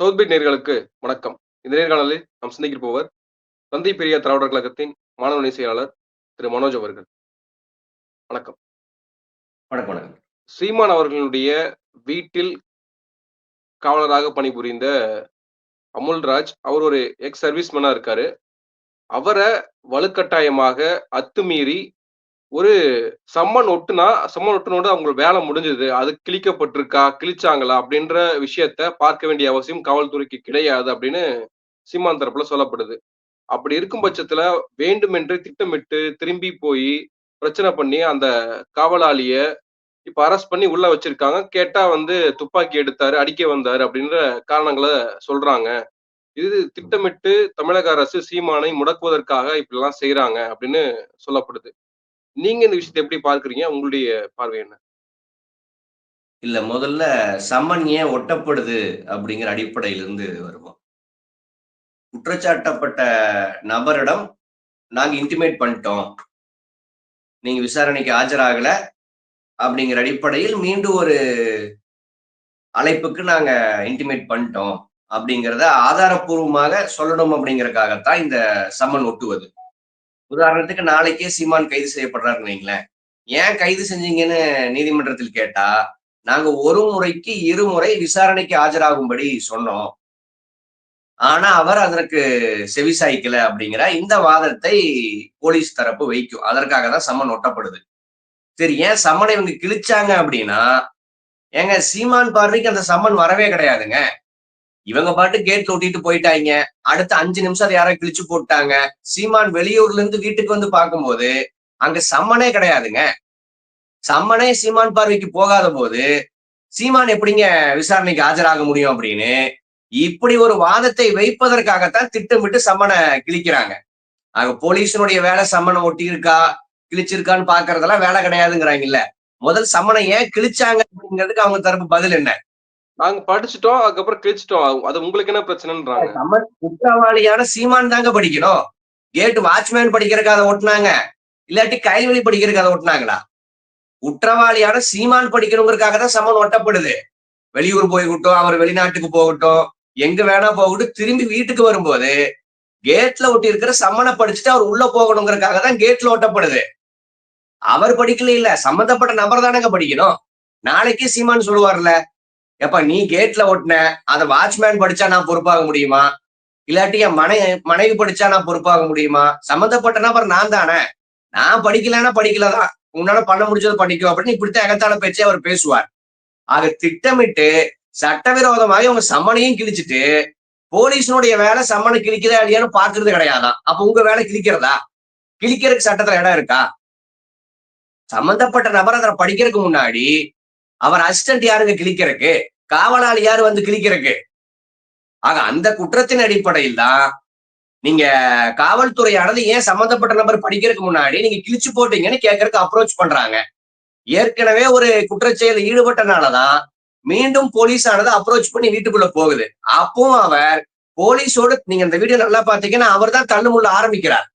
சவுத்பீட் நேர்களுக்கு வணக்கம். இந்த நேர்காணலில் நாம் சிந்திக்கப்போவர் தந்தை பெரியார் திராவிடர் கழகத்தின் மாணவ செயலாளர் திரு மனோஜ் அவர்கள். வணக்கம். வணக்கம் வணக்கம். சீமான் அவர்களுடைய வீட்டில் காவலராக பணிபுரிந்த அமுல்ராஜ் அவர் ஒரு எக்ஸ் சர்வீஸ்மேனா இருக்காரு. அவரை வலுக்கட்டாயமாக அத்துமீறி ஒரு சம்மன் ஒட்டுனா சம்மன் ஒட்டுனோட அவங்களுக்கு வேலை முடிஞ்சது அது கிழிக்கப்பட்டிருக்கா கிழிச்சாங்களா அப்படின்ற விஷயத்த பார்க்க வேண்டிய அவசியம் காவல்துறைக்கு கிடையாது அப்படின்னு சீமான் தரப்புல சொல்லப்படுது. அப்படி இருக்கும் பட்சத்துல வேண்டுமென்று திட்டமிட்டு திரும்பி போய் பிரச்சனை பண்ணி அந்த காவலாளிய இப்ப அரெஸ்ட் பண்ணி உள்ள வச்சிருக்காங்க. கேட்டா வந்து துப்பாக்கி எடுத்தாரு அடிக்க வந்தாரு அப்படின்ற காரணங்களை சொல்றாங்க. இது திட்டமிட்டு தமிழக அரசு சீமானை முடக்குவதற்காக இப்படிலாம் செய்யறாங்க அப்படின்னு சொல்லப்படுது. நீங்க இந்த விஷயத்தை எப்படி பார்க்குறீங்க? உங்களுடைய பார்வை என்ன? இல்ல முதல்ல சம்மன் ஏன் ஒட்டப்படுது அப்படிங்கிற அடிப்படையிலிருந்து வருவோம். குற்றச்சாட்டப்பட்ட நபரிடம் நாங்க இன்டிமேட் பண்ணிட்டோம். நீங்க விசாரணைக்கு ஆஜராகல அப்படிங்கிற அடிப்படையில் மீண்டும் ஒரு அழைப்புக்கு நாங்க இன்டிமேட் பண்ணிட்டோம் அப்படிங்கிறத ஆதாரப்பூர்வமாக சொல்லணும் அப்படிங்கறதுக்காகத்தான் இந்த சம்மன் ஒட்டுவது. உதாரணத்துக்கு நாளைக்கே சீமான் கைது செய்யப்படுறாருன்னு வைங்களேன். ஏன் கைது செஞ்சீங்கன்னு நீதிமன்றத்தில் கேட்டா நாங்க ஒரு முறைக்கு இருமுறை விசாரணைக்கு ஆஜராகும்படி சொன்னோம். ஆனா அவர் அதற்கு செவிசாய்க்கல அப்படிங்கிற இந்த வாதத்தை போலீஸ் தரப்பு வைக்கும். அதற்காக தான் சம்மன் ஒட்டப்படுது. சரி ஏன் சம்மனை இவங்க கிழிச்சாங்க அப்படின்னா ஏங்க சீமான் பார்வைக்கு அந்த சம்மன் வரவே கிடையாதுங்க. இவங்க பாட்டு கேட் ஒட்டிட்டு போயிட்டாங்க. அடுத்த அஞ்சு நிமிஷம் அதை யாரோ கிழிச்சு போட்டாங்க. சீமான் வெளியூர்ல இருந்து வீட்டுக்கு வந்து பார்க்கும்போது அங்க சம்மனே கிடையாதுங்க. சம்மனே சீமான் பார்வைக்கு போகாத போது சீமான் எப்படிங்க விசாரணைக்கு ஆஜராக முடியும் அப்படின்னு இப்படி ஒரு வாதத்தை வைப்பதற்காகத்தான் திட்டமிட்டு சம்மனை கிழிக்கிறாங்க. அங்க போலீஸினுடைய வேலை சம்மனை ஒட்டி இருக்கா கிழிச்சிருக்கான்னு பாக்குறதெல்லாம் வேலை கிடையாதுங்கிறாங்கல்ல. முதல் சம்மனை ஏன் கிழிச்சாங்க அப்படிங்கிறதுக்கு அவங்க தரப்பு பதில் என்ன? நாங்க படிச்சுட்டோம் அதுக்கப்புறம் கிழிச்சிட்டோம். அது உங்களுக்கு என்ன பிரச்சனைன்றாங்க? நம்ம குற்றவாளியான சீமான் தாங்க படிக்கணும். கேட் வாட்ச்மேன் படிக்கிறதுக்கு அதை ஓட்டினாங்க. இல்லாட்டி கைவெளி படிக்கிறதுக்கு அதை ஓட்டினாங்களா? குற்றவாளியான சீமான் படிக்கணுங்கிறதுக்காக தான் சம்மன் ஒட்டப்படுது. வெளியூர் போய்கிட்டோம் அவர் வெளிநாட்டுக்கு போகட்டும். எங்க வேணா போகட்டும். திரும்பி வீட்டுக்கு வரும்போது கேட்ல ஒட்டி இருக்கிற சம்மனை படிச்சுட்டு அவர் உள்ள போகணுங்கிறதுக்காக தான் கேட்ல ஒட்டப்படுது அவர் படிக்கல இல்ல சம்மந்தப்பட்ட நபர் தானங்க படிக்கணும். நாளைக்கு சீமான் சொல்லுவார்ல எப்ப நீ கேட்ல ஒட்டின அதை வாட்ச்மேன் படிச்சா நான் பொறுப்பாக முடியுமா? இல்லாட்டி என் மனை மனைவி படிச்சா நான் பொறுப்பாக முடியுமா? சம்மந்தப்பட்ட நபர் நான் தானே. நான் படிக்கலன்னா படிக்கலதான் உன்னால பண்ண முடிஞ்சது பண்ணிக்கோ அப்படின்னு இப்படித்தான் எகத்தான பேச்சே அவர் பேசுவார். ஆக திட்டமிட்டு சட்டவிரோதமாக உங்க சம்மனையும் கிழிச்சிட்டு போலீஸினுடைய வேலை சம்மனை கிழிக்குதா இல்லையான்னு பாக்குறது கிடையாதான் அப்ப உங்க வேலை கிழிக்கிறதா? கிழிக்கிறதுக்கு சட்டத்துல இடம் இருக்கா? சம்பந்தப்பட்ட நபர் அதை படிக்கிறதுக்கு முன்னாடி அவர் அசிஸ்டன்ட் யாருங்க கிழிக்கிறதுக்கு காவலாளி யாரு வந்து கிழிக்கிறதுக்கு ஆக அந்த குற்றத்தின் அடிப்படையில் தான் நீங்க காவல்துறையானது ஏன் சம்பந்தப்பட்ட நபர் படிக்கிறதுக்கு முன்னாடி நீங்க கிழிச்சு போட்டீங்கன்னு கேட்கறதுக்கு அப்ரோச் பண்றாங்க. ஏற்கனவே ஒரு குற்றச்செயல் ஈடுபட்டனாலதான் மீண்டும் போலீஸானது அப்ரோச் பண்ணி வீட்டுக்குள்ள போகுது. அப்பவும் அவர் போலீஸோடு நீங்க அந்த வீடியோ நல்லா பாத்தீங்கன்னா அவர் தான் தள்ளுமுள்ள ஆரம்பிக்கிறார்.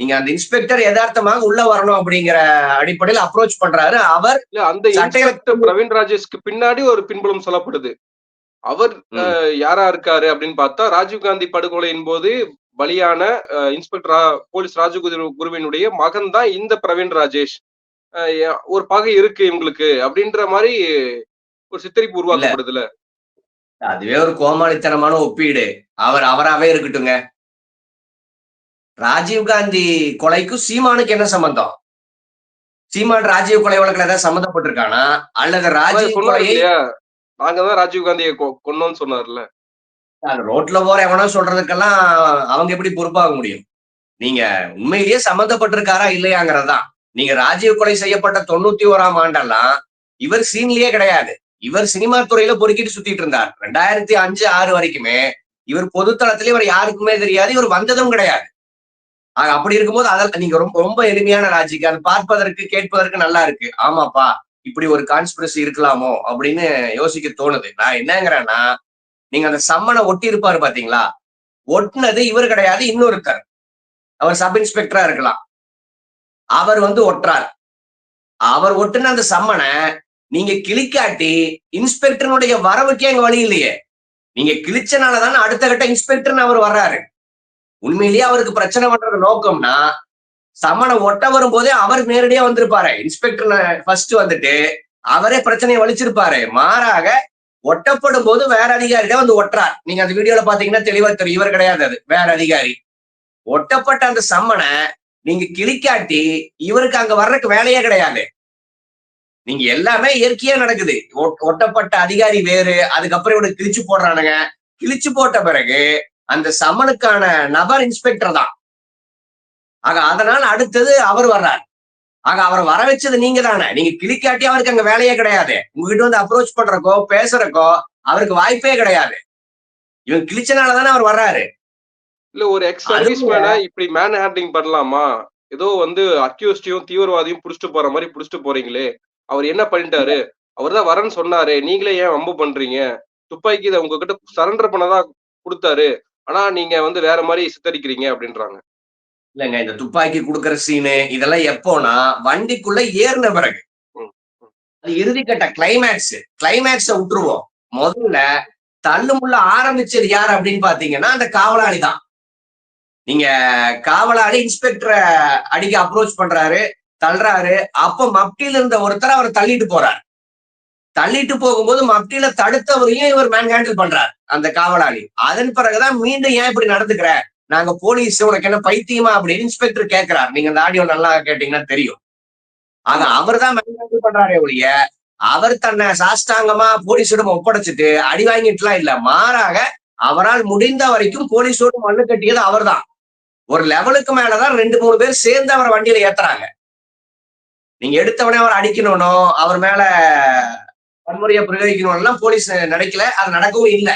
நீங்க அந்த இன்ஸ்பெக்டர் யதார்த்தமாக உள்ள வரணும் அப்படிங்கிற அடிப்படையில் அப்ரோச் பண்றாரு. அவர் அந்த இன்ஸ்பெக்டர் பிரவீன் ராஜேஷ்க்கு பின்னாடி ஒரு பின்புலம் சொல்லப்படுது. அவர் யாரா இருக்காரு அப்படின்னு பார்த்தா ராஜீவ்காந்தி படுகொலையின் போது பலியான இன்ஸ்பெக்டர் போலீஸ் ராஜகுரு குருவினுடைய மகன் தான் இந்த பிரவீன் ராஜேஷ். ஒரு பகை இருக்கு இவங்களுக்கு அப்படின்ற மாதிரி ஒரு சித்தரிப்பு உருவாக்கப்படுதுல. அதுவே ஒரு கோமாளித்தனமான ஒப்பீடு. அவர் அவராவே இருக்கட்டுங்க. ராஜீவ்காந்தி கொலைக்கும் சீமானுக்கு என்ன சம்பந்தம்? சீமான் ராஜீவ் கொலை வழக்குல ஏதாவது சம்மந்தப்பட்டிருக்கானா? அல்லது ராஜீவ் கொலையை நாங்க தான் ராஜீவ் காந்தியை கொன்னோம்னு சொன்னார்ல ரோட்ல போற எவனோ சொல்றதுக்கெல்லாம் அவங்க எப்படி பொறுப்பாக முடியும்? நீங்க உண்மையிலேயே சம்மந்தப்பட்டிருக்காரா இல்லையாங்கிறதுதான். நீங்க ராஜீவ் கொலை செய்யப்பட்ட தொண்ணூத்தி ஓராம் ஆண்டெல்லாம் இவர் சீன்லயே கிடையாது. இவர் சினிமா துறையில பொறுக்கிட்டு சுத்திட்டு இருந்தார். ரெண்டாயிரத்தி அஞ்சு ஆறு வரைக்குமே இவர் பொதுத்தளத்துல இவர் யாருக்குமே தெரியாது இவர் வந்ததும் கிடையாது. அப்படி இருக்கும்போது அதில் நீங்க ரொம்ப ரொம்ப எளிமையான லாஜிக் அது பார்ப்பதற்கு கேட்பதற்கு நல்லா இருக்கு. ஆமாப்பா இப்படி ஒரு கான்ஸ்பிரசி இருக்கலாமோ அப்படின்னு யோசிக்க தோணுது. நான் என்னங்கிறேன்னா நீங்க அந்த சம்மனை ஒட்டி இருப்பாரு பாத்தீங்களா? ஒட்டினது இவர் கிடையாது இன்னொருத்தர். அவர் சப் இன்ஸ்பெக்டரா இருக்கலாம். அவர் வந்து ஒட்டுறார். அவர் ஒட்டுன அந்த சம்மனை நீங்க கிளிக்காட்டி இன்ஸ்பெக்டருடைய வரவுக்கே அங்க வழி இல்லையே. நீங்க கிழிச்சனாலதானே அடுத்த கட்ட இன்ஸ்பெக்டர்னு அவர் வர்றாரு. உண்மையிலேயே அவருக்கு பிரச்சனை பண்றது நோக்கம்னா சமனை ஒட்ட வரும்போதே அவர் நேரடியா வந்திருப்பாரு. இன்ஸ்பெக்டர் ஃபர்ஸ்ட் வந்துட்டு அவரே பிரச்சனையை வலிச்சிருப்பாரு. மாறாக ஒட்டப்படும் போது வேற அதிகாரிதான் வந்து ஒட்டுறார். நீங்க அந்த வீடியோல பாத்தீங்கன்னா தெளிவா தெரியும். இவர் கிடையாது அது. வேற அதிகாரி. ஒட்டப்பட்ட அந்த சம்மனை நீங்க கிளிக்காட்டி இவருக்கு அங்க வர்றதுக்கு வேலையே கிடையாது. நீங்க எல்லாமே இயற்கையா நடக்குது. ஒட்டப்பட்ட அதிகாரி வேறு அதுக்கப்புறம் இவனுக்கு கிழிச்சு போடுறானுங்க. கிழிச்சு போட்ட பிறகு அந்த சம்மனுக்கான நபர் இன்ஸ்பெக்டர் தான். ஆக அதனால அடுத்தது அவர் வர்றார். ஆக அவரை வர வச்சது நீங்க தானே. நீங்க கிளிக்காட்டி அவருக்கு அங்க வேலையே கிடையாது. உங்ககிட்ட வந்து அப்ரோச் பண்றக்கோ பேசுறக்கோ அவருக்கு வாய்ப்பே கிடையாது. இவன் கிழிச்சனால தானே அவர் வர்றாரு. இல்ல ஒரு எக்ஸ் இப்படி மேன் ஹேண்ட்லிங் பண்ணலாமா? ஏதோ வந்து அக்யூஸ்டையும் தீவிரவாதியும் புடிச்சிட்டு போற மாதிரி புடிச்சிட்டு போறீங்களே. அவர் என்ன பண்ணிட்டாரு? அவர் தான் வரேன்னு சொன்னாரு. நீங்களே ஏன் வம்பு பண்றீங்க? துப்பாக்கி இதை உங்ககிட்ட சரண்டர் பண்ணதான் கொடுத்தாரு. ஆனா நீங்க வந்து வேற மாதிரி சித்தரிக்கிறீங்க அப்படின்றாங்க. இல்லைங்க இந்த துப்பாக்கி கொடுக்கற சீனு இதெல்லாம் எப்போனா வண்டிக்குள்ள ஏறின பிறகு. அது இறுதிக்கட்ட கிளைமேக்ஸ் கிளைமேக்ஸ விட்டுருவோம். முதல்ல தள்ளுமுள்ள ஆரம்பிச்சது யார் அப்படின்னு பாத்தீங்கன்னா அந்த காவலாளி தான். நீங்க காவலாளி இன்ஸ்பெக்டரை அடிக்க அப்ரோச் பண்றாரு தள்ளுறாரு. அப்ப மப்டியில இருந்த ஒருத்தர் அவரை தள்ளிட்டு போறார். தள்ளிட்டு போகும்போது மப்டியில தடுத்தவரையும் இவர் மேன் ஹேண்டில் பண்றார் அந்த காவலாளி. அதன் பிறகுதான் மீண்டும் ஏன் இப்படி நடந்துக்கிற? நாங்க போலீஸ் உனக்கு என்ன பைத்தியமா அப்படின்னு இன்ஸ்பெக்டர் கேட்கிறார். நீங்க அந்த ஆடியோ நல்லா கேட்டீங்கன்னா தெரியும். ஆக அவர் தான் மேனேஜ் பண்றாரே ஒழிய அவர் தன்னை சாஷ்டாங்கமா போலீஸிடம் ஒப்படைச்சிட்டு அடி வாங்கிட்டுலாம் இல்ல. மாறாக அவரால் முடிந்த வரைக்கும் போலீஸோடு மண்ணு கட்டியது அவர்தான். ஒரு லெவலுக்கு மேலதான் ரெண்டு மூணு பேர் சேர்ந்து அவரை வண்டியில ஏத்துறாங்க. நீங்க எடுத்தவனே அவர் அடிக்கணும்னோ அவர் மேல வன்முறையை பிரயோகிக்கணும் போலீஸ் நடக்கல அது நடக்கவும் இல்லை.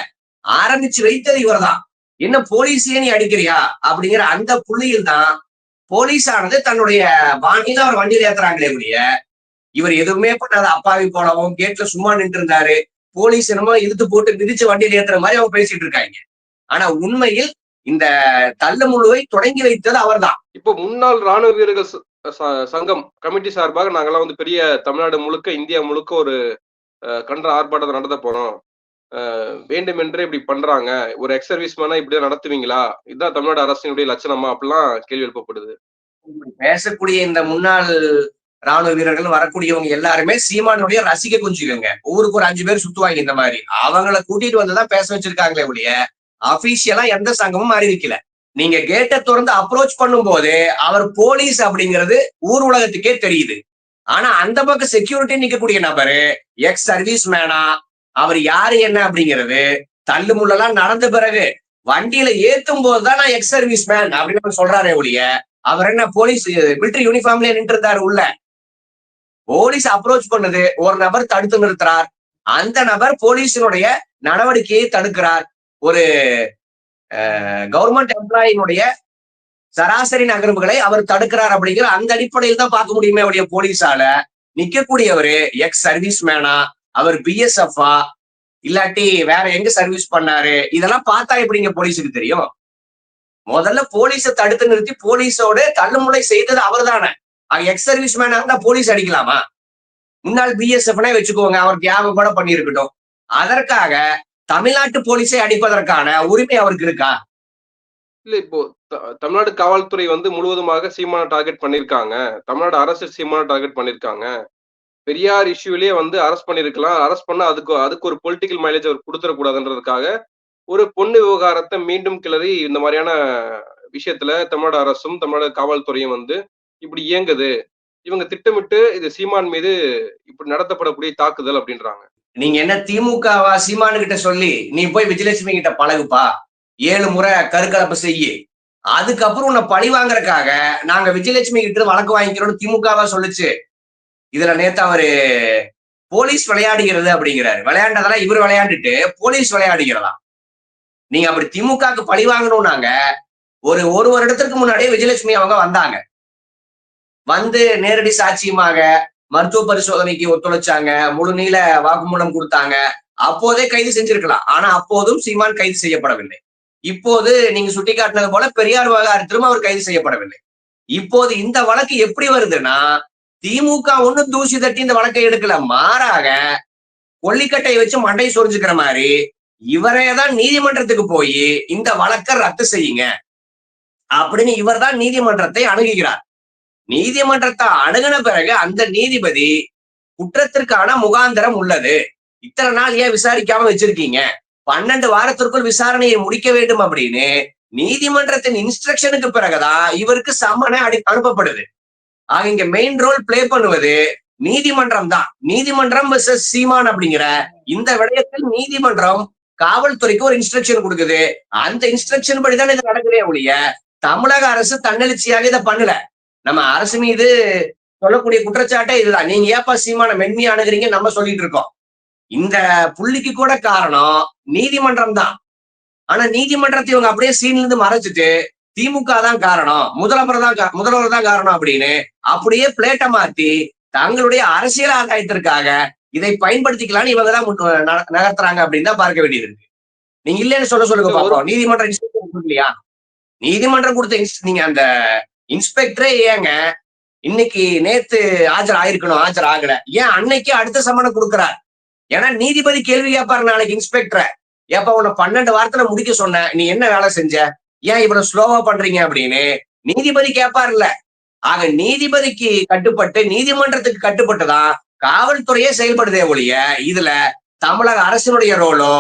ஆரம்பிச்சு வைத்தது இவர்தான். என்ன போலீஸே நீ அடிக்கிறியா? அப்படிங்கிற அந்த புள்ளியில் தான் போலீஸ் ஆனது தன்னுடைய பாணியில அவர் வண்டியில் ஏத்துறாங்களே ஒழிய இவர் எதுவுமே பண்ணாத அப்பாவி போலவும் கேட்ல சும்மா நின்று இருந்தாரு போலீஸ் என்னமோ இழுத்து போட்டு மிதிச்சு வண்டியில் ஏத்துற மாதிரி அவங்க பேசிட்டு இருக்காங்க. ஆனா உண்மையில் இந்த தள்ள முழுவை தொடங்கி வைத்தது அவர்தான். இப்போ முன்னாள் ராணுவ வீரர்கள் ச- ச- சங்கம் கமிட்டி சார்பாக நாங்கெல்லாம் வந்து பெரிய தமிழ்நாடு முழுக்க இந்தியா முழுக்க ஒரு கன்ற ஆர்ப்பாட்டத்தை நடத்த போறோம். வேண்டுமென்றே இப்படி பண்றாங்க. ஒரு எக்ஸ் சர்வீஸ் மேனா இப்படிதான் நடத்துவீங்களா? இதுதான் தமிழ்நாடு அரசினுடைய லட்சணமா? அப்படிலாம் கேள்வி எழுப்பப்படுது. பேசக்கூடிய இந்த முன்னாள் ராணுவ வீரர்கள் வரக்கூடியவங்க எல்லாருமே சீமானுடைய ரசிக குஞ்சுகங்க ஊருக்கு ஒரு அஞ்சு பேர் சுத்துவாங்க இந்த மாதிரி. அவங்கள கூட்டிட்டு வந்துதான் பேச வச்சிருக்காங்களே ஒழிய அபிஷியலா எந்த சங்கமும் அறிவிக்கல நீங்க கேட்டை திறந்து அப்ரோச் பண்ணும்போது அவர் போலீஸ் அப்படிங்கிறது ஊர் உலகத்துக்கே தெரியுது. ஆனா அந்த பக்கம் செக்யூரிட்டி நிக்கக்கூடிய நபரு எக்ஸ் சர்வீஸ் மேனா அவர் யாரு என்ன அப்படிங்கிறது தள்ளு முள்ளெல்லாம் நடந்த பிறகு வண்டியில ஏத்தும் போதுதான் நான் எக்ஸ் சர்வீஸ் மேன் அப்படின்னு சொல்றாரே ஒழிய அவர் என்ன போலீஸ் மிலிட்டரி யூனிஃபார்ம்ல நின்று இருந்தாரு உள்ள. போலீஸ் அப்ரோச் பண்ணுது ஒரு நபர் தடுத்து நிறுத்துறார். அந்த நபர் போலீஸினுடைய நடவடிக்கையை தடுக்கிறார். ஒரு கவர்மெண்ட் எம்ப்ளாயினுடைய சராசரி நகர்வுகளை அவர் தடுக்கிறார் அப்படிங்கிற அந்த அடிப்படையில் தான் பார்க்க முடியுமே அவருடைய போலீஸால. நிக்கக்கூடியவரு எக்ஸ் சர்வீஸ் மேனா அவர் பிஎஸ்எஃப்ஆ இல்லாட்டி வேற எங்க சர்வீஸ் பண்ணாரு? இதெல்லாம் பார்த்தா எப்படிங்க போலீஸுக்கு தெரியும்? முதல்ல போலீஸை தடுத்து நிறுத்தி போலீஸோட தள்ளுமுறை செய்தது அவர் தானே. எக்ஸ் சர்வீஸ் மேனா இருந்தா போலீஸ் அடிக்கலாமா? முன்னாள் பிஎஸ்எஃப்னே வச்சுக்கோங்க அவர் தியாகம் கூட பண்ணியிருக்கட்டும். அதற்காக தமிழ்நாட்டு போலீஸை அடிப்பதற்கான உரிமை அவருக்கு இருக்கா? இல்ல இப்போ தமிழ்நாடு காவல்துறை வந்து முழுவதுமாக சீமான டார்கெட் பண்ணிருக்காங்க. தமிழ்நாடு அரசு சீமான டார்கெட் பண்ணிருக்காங்க. பெரியார் இஷ்யூலயே வந்து அரெஸ்ட் பண்ணிருக்கலாம். அரெஸ்ட் பண்ணா அதுக்கு அதுக்கு ஒரு பொலிட்டிக்கல் மைலேஜ் அவர் கொடுத்துடக்கூடாதுன்றதுக்காக ஒரு பொண்ணு விவகாரத்தை மீண்டும் கிளறி இந்த மாதிரியான விஷயத்துல தமிழ்நாடு அரசும் தமிழ்நாடு காவல்துறையும் வந்து இப்படி இயங்குது. இவங்க திட்டமிட்டு இது சீமான் மீது இப்படி நடத்தப்படக்கூடிய தாக்குதல் அப்படின்றாங்க. நீங்க என்ன திமுகவா சீமானு கிட்ட சொல்லி நீ போய் விஜயலட்சுமி கிட்ட பழகுப்பா. ஏழு முறை கருக்கலப்பு செய்யி. அதுக்கப்புறம் உன்னை பழி வாங்குறதுக்காக நாங்க விஜயலட்சுமி கிட்ட வழக்கு வாங்கிக்கிறோம்னு திமுகவா சொல்லுச்சு. இதுல நேத்து அவரு போலீஸ் விளையாடுகிறது அப்படிங்கிறாரு. விளையாண்டதெல்லாம் இவர் விளையாண்டுட்டு போலீஸ் விளையாடுகிறதா நீங்க அப்படி திமுகக்கு பழி வாங்கணும்னாங்க. ஒரு ஒரு வருடத்திற்கு முன்னாடியே விஜயலட்சுமி அவங்க வந்தாங்க. வந்து நேரடி சாட்சியமாக மருத்துவ பரிசோதனைக்கு ஒத்துழைச்சாங்க. முழு நீள வாக்குமூலம் கொடுத்தாங்க. அப்போதே கைது செஞ்சிருக்கலாம். ஆனா அப்போதும் சீமான் கைது செய்யப்படவில்லை. இப்போது நீங்க சுட்டிக்காட்டினது போல பெரியார் விவகாரத்திலும் அவர் கைது செய்யப்படவில்லை. இப்போது இந்த வழக்கு எப்படி வருதுன்னா திமுக ஒண்ணும் தூசி தட்டி இந்த வழக்கை எடுக்கல. மாறாக கொல்லிக்கட்டை வச்சு மண்டை சொரிஞ்சுக்கிற மாதிரி இவரே தான் நீதிமன்றத்துக்கு போய் இந்த வழக்கை ரத்து செய்யுங்க. அப்படின்னு இவர் தான் நீதிமன்றத்தை அணுகுகிறார். நீதிமன்றத்தை அணுகின பிறகு அந்த நீதிபதி குற்றத்திற்கான முகாந்திரம் உள்ளது. இத்தனை நாள் ஏன் விசாரிக்காம வச்சிருக்கீங்க? பன்னெண்டு வாரத்திற்குள் விசாரணையை முடிக்க வேண்டும் அப்படின்னு நீதிமன்றத்தின் இன்ஸ்ட்ரக்ஷனுக்கு பிறகுதான் இவருக்கு சம்மனை அடி அனுப்பப்படுது. ஆக இங்க மெயின் ரோல் பிளே பண்ணுவது நீதிமன்றம் தான். நீதிமன்றம் விசஸ் சீமான் அப்படிங்கிற இந்த விடயத்தில் நீதிமன்றம் காவல்துறைக்கு ஒரு இன்ஸ்ட்ரக்ஷன் கொடுக்குது. அந்த இன்ஸ்ட்ரக்ஷன் படிதான் இது நடக்குதே ஒழிய தமிழக அரசு தன்னெழுச்சியாக இதை பண்ணல. நம்ம அரசு மீது சொல்லக்கூடிய குற்றச்சாட்டே இதுதான். நீங்க ஏப்பா சீமான மென்மையா அணுகிறீங்க நம்ம சொல்லிட்டு இருக்கோம். இந்த புள்ளிக்கு கூட காரணம் நீதிமன்றம் தான். ஆனா நீதிமன்றத்தை இவங்க அப்படியே சீன்ல இருந்து மறைச்சிட்டு திமுக தான் காரணம் முதல்வர் தான் முதல்வர் தான் காரணம் அப்படின்னு அப்படியே பிளேட்டை மாத்தி தங்களுடைய அரசியல் ஆதாயத்திற்காக இதை பயன்படுத்திக்கலாம்னு இவங்க தான் முன் ந- நகர்த்துறாங்க அப்படின்னு தான் பார்க்க வேண்டியது இருக்கு. நீங்க இல்லைன்னு சொல்ல சொல்லுங்க பாப்போம். நீதிமன்ற இன்ஸ்பெக்டர் கொடுக்கலையா? நீதிமன்றம் கொடுத்த நீங்க அந்த இன்ஸ்பெக்டரே ஏங்க இன்னைக்கு நேத்து ஆஜர் ஆயிருக்கணும் ஆஜர் ஆகல ஏன் அன்னைக்கு அடுத்த சம்மனை கொடுக்குறார்? ஏன்னா நீதிபதி கேள்வி கேட்பாரு நாளைக்கு இன்ஸ்பெக்டரை. ஏப்பா உன்னை பன்னெண்டு வாரத்துல முடிக்க சொன்ன. நீ என்ன வேலை செஞ்ச? ஏன் இவ்வளவு ஸ்லோவா பண்றீங்க அப்படின்னு நீதிபதி கேட்பாருல்ல ஆக நீதிபதிக்கு கட்டுப்பட்டு நீதிமன்றத்துக்கு கட்டுப்பட்டுதான் காவல்துறையே செயல்படுதே ஒழிய இதுல தமிழக அரசினுடைய ரோலோ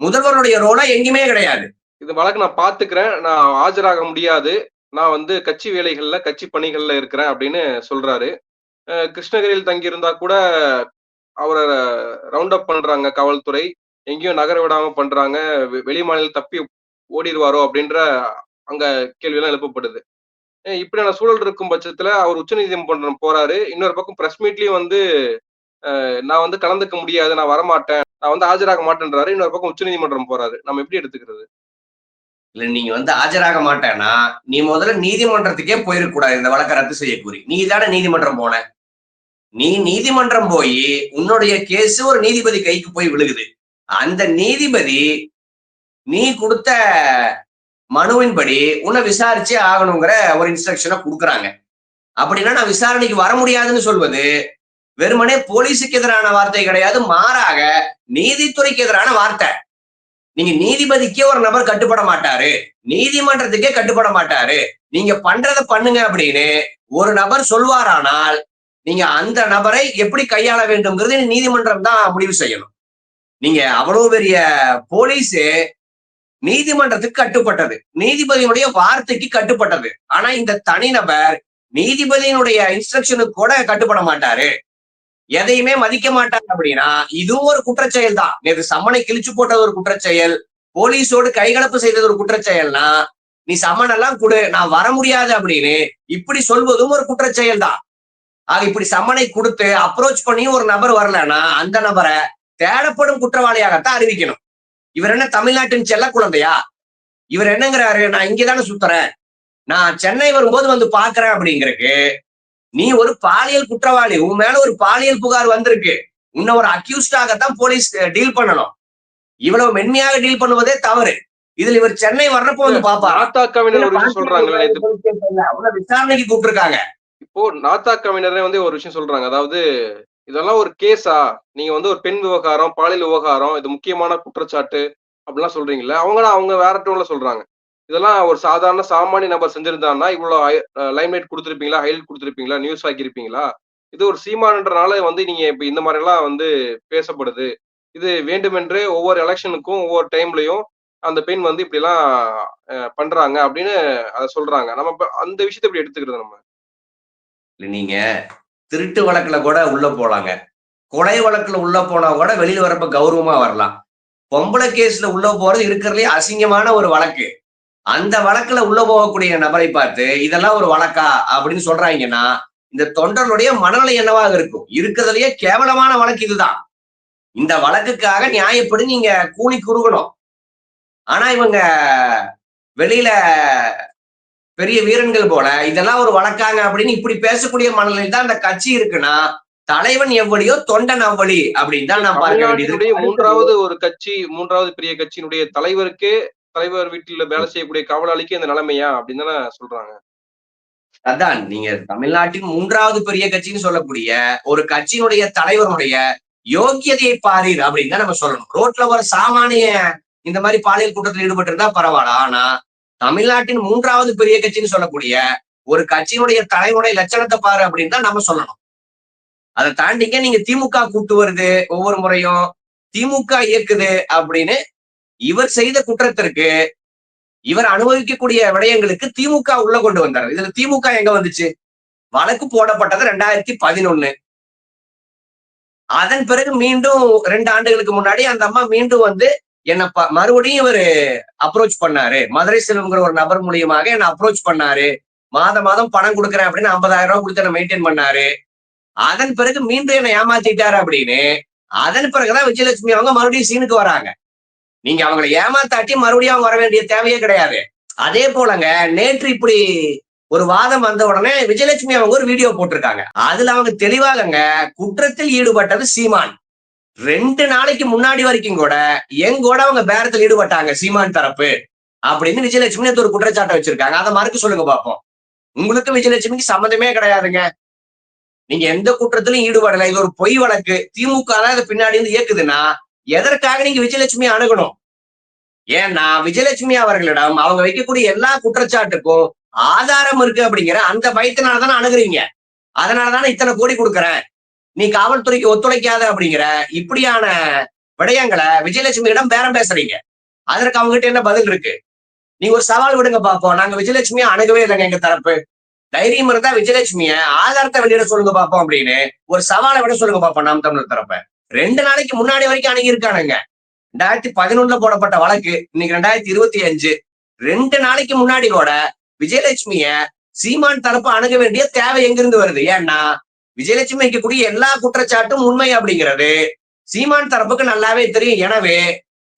முதல்வருடைய ரோலோ எங்கேயுமே கிடையாது. இந்த வழக்கு நான் பாத்துக்கிறேன் நான் ஆஜராக முடியாது. நான் வந்து கட்சி வேலைகள்ல கட்சி பணிகள்ல இருக்கிறேன் அப்படின்னு சொல்றாரு. கிருஷ்ணகிரியில் தங்கியிருந்தா கூட அவரை ரவுண்ட் அப் பண்றாங்க காவல்துறை. எங்கேயும் நகர விடாம பண்றாங்க. வெ- வெளி மாநிலம் தப்பி ஓடிடுவாரோ அப்படின்ற அங்க கேள்வியெல்லாம் எழுப்பப்படுது. இப்படியான சூழல் இருக்கும் பட்சத்துல அவர் உச்சநீதிமன்றம் போறாரு. இன்னொரு பக்கம் பிரஸ் மீட்லயும் வந்து நான் வந்து கலந்துக்க முடியாது நான் வரமாட்டேன் நான் வந்து ஆஜராக மாட்டேன்றாரு. இன்னொரு பக்கம் உச்சநீதிமன்றம் போறாரு. நம்ம எப்படி எடுத்துக்கிறது? இல்ல நீங்க வந்து ஆஜராக மாட்டேன்னா நீ முதல்ல நீதிமன்றத்துக்கே போயிருக்க கூடாது இந்த வழக்கை ரத்து செய்ய கூறி. நீ தானே நீதிமன்றம் போன? நீ நீதிமன்றம் போய் உன்னுடைய கேஸ் ஒரு நீதிபதி கைக்கு போய் விழுகுது. அந்த நீதிபதி நீ கொடுத்த மனுவின்படி உன்னை விசாரிச்சே ஆகணுங்கிற ஒரு இன்ஸ்ட்ரக்ஷனை கொடுக்குறாங்க. அப்படின்னா நான் விசாரணைக்கு வர முடியாதுன்னு சொல்வது வெறுமனே போலீஸுக்கு எதிரான வார்த்தை கிடையாது மாறாக நீதித்துறைக்கு எதிரான வார்த்தை. நீங்க நீதிபதிக்கே ஒரு நபர் கட்டுப்பட மாட்டாரு நீதிமன்றத்துக்கே கட்டுப்பட மாட்டாரு. நீங்க பண்றத பண்ணுங்க அப்படின்னு ஒரு நபர் சொல்வாரானால் நீங்க அந்த நபரை எப்படி கையாள வேண்டும்ங்கிறது நீதிமன்றம் தான் முடிவு செய்யணும். நீங்க அவ்வளவு பெரிய போலீஸ் நீதிமன்றத்துக்கு கட்டுப்பட்டது. நீதிபதியினுடைய வார்த்தைக்கு கட்டுப்பட்டது. ஆனா இந்த தனிநபர் நீதிபதியினுடைய இன்ஸ்ட்ரக்ஷனுக்கு கூட கட்டுப்பட மாட்டாரு. எதையுமே மதிக்க மாட்டார் அப்படின்னா இதுவும் ஒரு குற்றச்செயல் தான். நேற்று சம்மனை கிழிச்சு போட்டது ஒரு குற்றச்செயல் போலீஸோடு கைகலப்பு செய்தது ஒரு குற்றச்செயல்னா நீ சம்மன் எல்லாம் கொடு நான் வர முடியாது அப்படின்னு இப்படி சொல்வதும் ஒரு குற்றச்செயல் தான். ஆக இப்படி சம்மனை கொடுத்து அப்ரோச் பண்ணி ஒரு நபர் வரலன்னா அந்த நபரை தேடப்படும் குற்றவாளியாகத்தான் அறிவிக்கணும். இவர் என்ன தமிழ்நாட்டின் செல்ல குழந்தையா? இவர் என்னங்கிறாரு? நான் இங்கதானே சுத்துறேன். நான் சென்னை வரும்போது வந்து பாக்குறேன் அப்படிங்கறக்கு நீ ஒரு பாலியல் குற்றவாளி உன் மேல ஒரு பாலியல் புகார் வந்திருக்கு. உன்னை ஒரு அக்யூஸ்டாகத்தான் போலீஸ் டீல் பண்ணணும். இவ்வளவு மென்மையாக டீல் பண்ணுவதே தவறு. இதுல இவர் சென்னை வர்றப்போ வந்து பாப்பா விசாரணைக்கு கூப்பிட்டுருக்காங்க. இப்போ நாத்தாக்காவினரே வந்து ஒரு விஷயம் சொல்றாங்க. அதாவது இதெல்லாம் ஒரு கேஸா? நீங்க வந்து ஒரு பெண் விவகாரம் பாலியல் விவகாரம் இது முக்கியமான குற்றச்சாட்டு அப்படிலாம் சொல்றீங்களே அவங்க அவங்க வேற டோன்ல சொல்றாங்க. இதெல்லாம் ஒரு சாதாரண சாமானிய நபர் செஞ்சிருந்தாங்கன்னா இவ்வளவு லைம்லைட் கொடுத்துருப்பீங்களா? ஹைலைட் கொடுத்துருப்பீங்களா? நியூஸ் ஆக்கியிருப்பீங்களா? இது ஒரு சீமானன்றனால வந்து நீங்க இப்ப இந்த மாதிரி எல்லாம் வந்து பேசப்படுது. இது வேண்டுமென்றே ஒவ்வொரு எலெக்ஷனுக்கும் ஒவ்வொரு டைம்லயும் அந்த பெண் வந்து இப்படி எல்லாம் பண்றாங்க அப்படின்னு அதை சொல்றாங்க. நம்ம அந்த விஷயத்தை இப்படி எடுத்துக்கிறது நம்ம? நீங்க திருட்டு வழக்குல கூட உள்ள போலாங்க. கொலை வழக்குல உள்ள போனா கூட வெளியில வரப்ப கௌரவமா வரலாம். பொம்பளை கேஸ்ல உள்ள போறது இருக்கிறதுலே அசிங்கமான ஒரு வழக்கு. அந்த வழக்குல உள்ள போகக்கூடிய நபரை பார்த்து இதெல்லாம் ஒரு வழக்கா? அப்படின்னு சொல்றாங்கன்னா இந்த தொண்டர்களுடைய மனநிலை என்னவாக இருக்கும்? இருக்கிறதுலயே கேவலமான வழக்கு இதுதான். இந்த வழக்குக்காக நியாயப்படி நீங்க கூலி குறுகணும். ஆனா இவங்க வெளியில பெரிய வீரன்கள் போல இதெல்லாம் ஒரு வழக்காங்க அப்படின்னு இப்படி பேசக்கூடிய மனநிலையில் தான் அந்த கட்சி இருக்குன்னா தலைவன் எவ்வளியோ தொண்டன் அவ்வளி அப்படின்னு தான் நான் பார்க்க வேண்டியது. மூன்றாவது ஒரு கட்சி மூன்றாவது பெரிய கட்சியினுடைய தலைவருக்கே தலைவர் வீட்டில் வேலை செய்யக்கூடிய காவலாளிக்கு இந்த நிலைமையா அப்படின்னு தானே சொல்றாங்க. அதான் நீங்க தமிழ்நாட்டின் மூன்றாவது பெரிய கட்சின்னு சொல்லக்கூடிய ஒரு கட்சியினுடைய தலைவருடைய யோக்கியதையை பாரீர் அப்படின்னு தான் நம்ம சொல்லணும். ரோட்ல ஒரு சாமானிய இந்த மாதிரி பாலியல் குற்றத்தில் ஈடுபட்டு இருந்தா பரவாயில்ல. ஆனா தமிழ்நாட்டின் மூன்றாவது பெரிய கட்சின்னு சொல்லக்கூடிய ஒரு கட்சியினுடைய தலைமுறை லட்சணத்தை பாரு அப்படின்னு தான் நம்ம சொல்லணும். அதை தாண்டிங்க நீங்க திமுக கூட்டு வருது ஒவ்வொரு முறையும் திமுக இயக்குது அப்படின்னு இவர் செய்த குற்றத்திற்கு இவர் அனுபவிக்கக்கூடிய விடயங்களுக்கு திமுக உள்ள கொண்டு வந்தார். இதுல திமுக எங்க வந்துச்சு? வழக்கு போடப்பட்டது ரெண்டாயிரத்தி பதினொன்னு. அதன் பிறகு மீண்டும் ரெண்டு ஆண்டுகளுக்கு முன்னாடி அந்த அம்மா மீண்டும் வந்து என்னை மறுபடியும் இவர் அப்ரோச் பண்ணாரு. மதுரை செல்வங்கிற ஒரு நபர் மூலியமாக என்ன அப்ரோச் பண்ணாரு. மாதம் மாதம் பணம் கொடுக்குறேன் அப்படின்னு 50000 ரூபாய் கொடுத்து மெயின்டைன் பண்ணாரு. அதன் பிறகு மீண்டும் என்ன ஏமாத்திட்டாரு அப்படின்னு அதன் பிறகுதான் விஜயலட்சுமி அவங்க மறுபடியும் சீனுக்கு வராங்க. நீங்க அவங்களை ஏமாத்தாட்டி மறுபடியும் அவங்க வர வேண்டிய தேவையே கிடையாது. அதே போலங்க நேற்று இப்படி ஒரு வாதம் வந்த உடனே விஜயலட்சுமி அவங்க ஒரு வீடியோ போட்டிருக்காங்க. அதுல அவங்க தெளிவாகங்க குற்றத்தில் ஈடுபட்டது சீமான். ரெண்டு நாளைக்கு முன்னாடி வரைக்கும் கூட எங்கூட அவங்க பேரத்தில் ஈடுபட்டாங்க சீமான் தரப்பு அப்படின்னு விஜயலட்சுமி ஒரு குற்றச்சாட்டை வச்சிருக்காங்க. அதை மறுக்க சொல்லுங்க பார்ப்போம். உங்களுக்கு விஜயலட்சுமிக்கு சம்மந்தமே கிடையாதுங்க. நீங்க எந்த குற்றத்திலும் ஈடுபடல. இது ஒரு பொய் வழக்கு. திமுக தான் இதை பின்னாடி இருந்து இயக்குதுன்னா எதற்காக நீங்க விஜயலட்சுமி அணுகணும்? ஏன்னா விஜயலட்சுமி அவர்களிடம் அவங்க வைக்கக்கூடிய எல்லா குற்றச்சாட்டுக்கும் ஆதாரம் இருக்கு அப்படிங்கிற அந்த பயத்தினாலதானே அணுகுறீங்க. அதனாலதானே இத்தனை கோடி கொடுக்குறேன். நீ காவல்துறைக்கு ஒத்துழைக்காத அப்படிங்கிற இப்படியான விடயங்களை விஜயலட்சுமியிடம் பேரம் பேசுறீங்க. அதற்கு அவங்க கிட்ட என்ன பதில் இருக்கு? நீங்க ஒரு சவால் விடுங்க பார்ப்போம் நாங்க விஜயலட்சுமியை அணுகவே இல்லைங்க எங்க தரப்பு. தைரியம் இருந்தா விஜயலட்சுமிய ஆதாரத்தை வெளியிட சொல்லுங்க பார்ப்போம் அப்படின்னு ஒரு சவாலை விட சொல்லுங்க பார்ப்போம் நாம் தமிழர் தரப்ப. ரெண்டு நாளைக்கு முன்னாடி வரைக்கும் அணுகி இருக்கானுங்க ரெண்டாயிரத்தி பதினொன்னுல போடப்பட்ட வழக்கு இன்னைக்கு ரெண்டாயிரத்தி இருபத்தி அஞ்சு. ரெண்டு நாளைக்கு முன்னாடி கூட விஜயலட்சுமிய சீமான் தரப்பு அணுக வேண்டிய தேவை எங்கிருந்து வருது? ஏன்னா விஜயலட்சுமி வைக்கக்கூடிய எல்லா குற்றச்சாட்டும் உண்மை அப்படிங்கிறது. சீமான் தரப்புக்கு நல்லாவே தெரியும். எனவே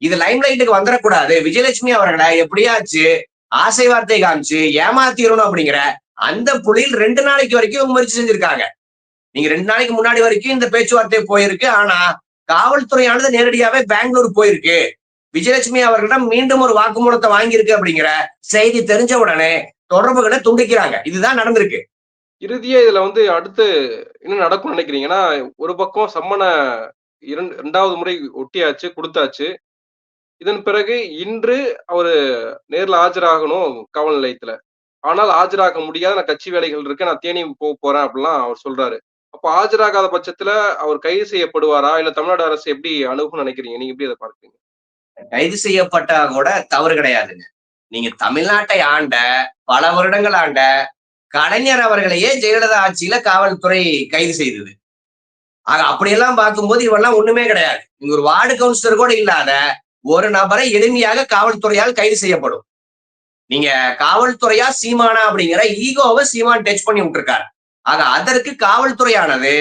இது லைம் லைட்டுக்கு வந்துடக்கூடாது விஜயலட்சுமி அவர்களை எப்படியாச்சு ஆசை வார்த்தை காமிச்சு ஏமாத்திரணும் அப்படிங்கிற அந்த புலியில் ரெண்டு நாளைக்கு வரைக்கும் முயற்சி செஞ்சிருக்காங்க. நீங்க ரெண்டு நாளைக்கு முன்னாடி வரைக்கும் இந்த பேச்சுவார்த்தை போயிருக்கு. ஆனா காவல்துறையானது நேரடியாவே பெங்களூர் போயிருக்கு. விஜயலட்சுமி அவர்களிடம் மீண்டும் ஒரு வாக்குமூலத்தை வாங்கியிருக்கு அப்படிங்கிற செய்தி தெரிஞ்ச உடனே தொடர்புகளை துண்டிக்கிறாங்க. இதுதான் நடந்திருக்கு. இறுதியா இதுல வந்து அடுத்து என்ன நடக்கும்னு நினைக்கிறீங்கன்னா ஒரு பக்கம் சம்மனை இரண்டு இரண்டாவது முறை ஒட்டியாச்சு கொடுத்தாச்சு. இதன் பிறகு இன்று அவரு நேர்ல ஆஜராகணும் காவல் நிலையத்துல. ஆனால் ஆஜராக முடியாத நான் கட்சி வேலைகள் இருக்கு நான் தேனி போக போறேன் அப்படிலாம் அவர் சொல்றாரு. அப்ப ஆஜராகாத பட்சத்துல அவர் கைது செய்யப்படுவாரா? இல்ல தமிழ்நாடு அரசு எப்படி அணுகும்னு நினைக்கிறீங்க? நீங்க எப்படி அதை பார்க்குறீங்க? கைது செய்யப்பட்டா கூட தவறு கிடையாதுங்க. நீங்க தமிழ்நாட்டை ஆண்ட பல வருடங்கள் ஆண்ட கலைஞர் அவர்களையே ஜெயலலிதா ஆட்சியில காவல்துறை கைது செய்தது. ஆக அப்படியெல்லாம் பார்க்கும்போது இவெல்லாம் ஒண்ணுமே கிடையாது. இங்க ஒரு வார்டு கவுன்சிலர் கூட இல்லாத ஒரு நபரை எளிமையாக காவல்துறையால் கைது செய்யப்படும். நீங்க காவல்துறையா சீமானா அப்படிங்கிற ஈகோவை சீமான் டச் பண்ணி விட்டுருக்காரு. ஆக அதற்கு காவல்துறையானது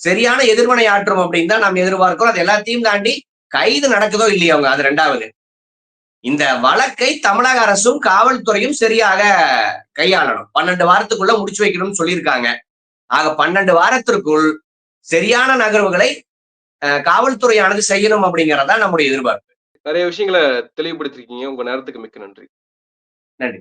சரியான எதிர்வினை ஆற்றும் அப்படின்னு தான் நாம் எதிர்பார்க்கிறோம். அது எல்லாத்தையும் தாண்டி கைது நடக்குதோ இல்லையோ அவங்க அது ரெண்டாவது. இந்த வழக்கை தமிழக அரசும் காவல்துறையும் சரியாக கையாளணும். பன்னெண்டு வாரத்துக்குள்ள முடிச்சு வைக்கணும்னு சொல்லியிருக்காங்க. ஆக பன்னெண்டு வாரத்திற்குள் சரியான நகர்வுகளை காவல்துறையானது செய்யணும் அப்படிங்கறதா நம்முடைய எதிர்பார்ப்பு. நிறைய விஷயங்களை தெளிவுபடுத்திருக்கீங்க. உங்க நேரத்துக்கு மிக்க நன்றி. நன்றி.